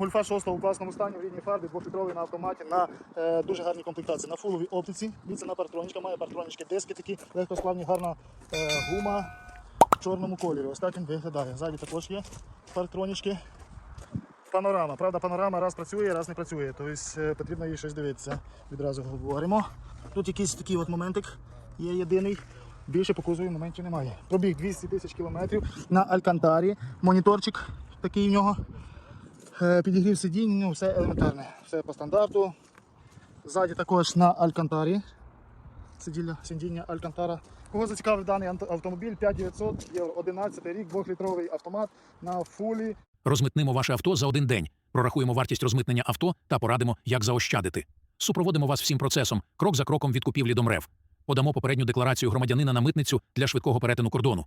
Гольфа 6 у класному стані в рідній фарбі, двохлітровий на автоматі, на е, дуже гарній комплектації. На фуловій оптиці, дивіться на має партронічки, диски такі, легкосплавні, гарна е, гума в чорному кольорі. Ось так він виглядає. Ззаді також є партронічки. Панорама. Правда, панорама раз працює, раз не працює. Тобто е, потрібно їй щось дивитися. Відразу говоримо. Тут якийсь такий от моментик є єдиний. Більше по кузові моментів немає. Пробіг 200 тисяч кілометрів на Алькантарі. Моніторчик такий в нього. Е, Підігрів сидінь, ну все елементарне. Все по стандарту. Ззаді також на Алькантарі. Сидіння, сидіння Алькантара. Кого зацікавив даний автомобіль? 5900 євро, 11 рік, 2-літровий автомат на фулі. Розмитнимо ваше авто за один день. Прорахуємо вартість розмитнення авто та порадимо, як заощадити. Супроводимо вас всім процесом, крок за кроком від купівлі до МРЕВ. Подамо попередню декларацію громадянина на митницю для швидкого перетину кордону.